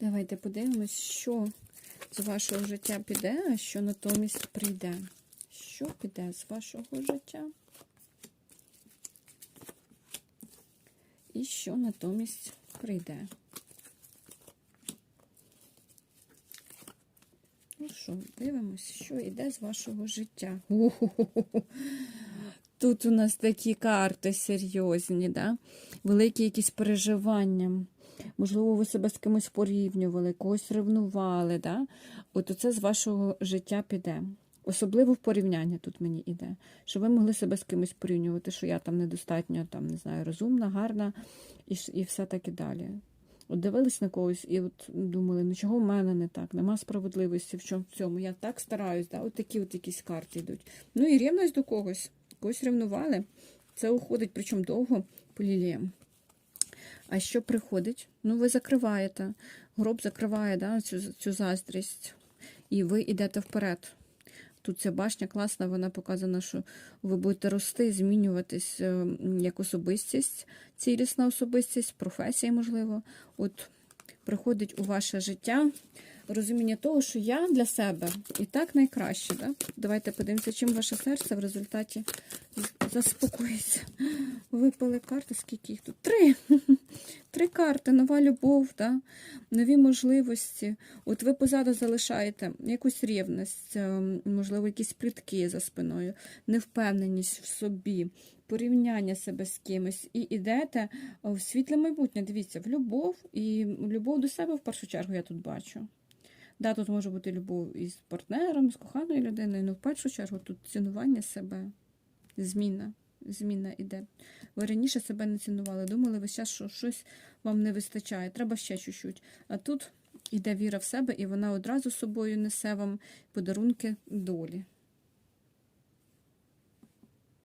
Давайте подивимось, що з вашого життя піде, а що натомість прийде. Що піде з вашого життя? І що натомість прийде. Ну що, дивимось, що йде з вашого життя. У-ху-ху-ху. Тут у нас такі карти серйозні, да? великі якісь переживання. Можливо, ви себе з кимось порівнювали, когось ревнували. Да? От оце з вашого життя піде. Особливо в порівняння тут мені йде. Що ви могли себе з кимось порівнювати, що я там недостатньо там, не знаю, розумна, гарна і, і все так і далі. От дивились на когось і от думали, ну чого в мене не так, нема справедливості в чому в цьому. Я так стараюсь, да? от такі от якісь карти йдуть. Ну і рівність до когось. Когось ревнували. Це уходить, причому довго по ліліям. А що приходить? Ну, ви закриваєте. Гроб закриває да, цю, цю заздрість. І ви йдете вперед. Тут ця башня класна, вона показана, що ви будете рости, змінюватись е, як особистість, цілісна особистість, професія, можливо. От приходить у ваше життя розуміння того, що я для себе і так найкраще. Да? Давайте подивимося, чим ваше серце в результаті заспокоїться. Випали карти, скільки їх тут? Три. Три карти, нова любов, да? нові можливості. От ви позаду залишаєте якусь рівність, е, можливо, якісь плітки за спиною, невпевненість в собі, порівняння себе з кимось, і йдете в світле майбутнє. Дивіться, в любов і любов до себе в першу чергу я тут бачу. Да, тут може бути любов із партнером, з коханою людиною, але в першу чергу тут цінування себе, зміна. Зміна іде. Ви раніше себе не цінували, думали весь час, що щось вам не вистачає, треба ще чуть-чуть. А тут іде віра в себе, і вона одразу собою несе вам подарунки долі.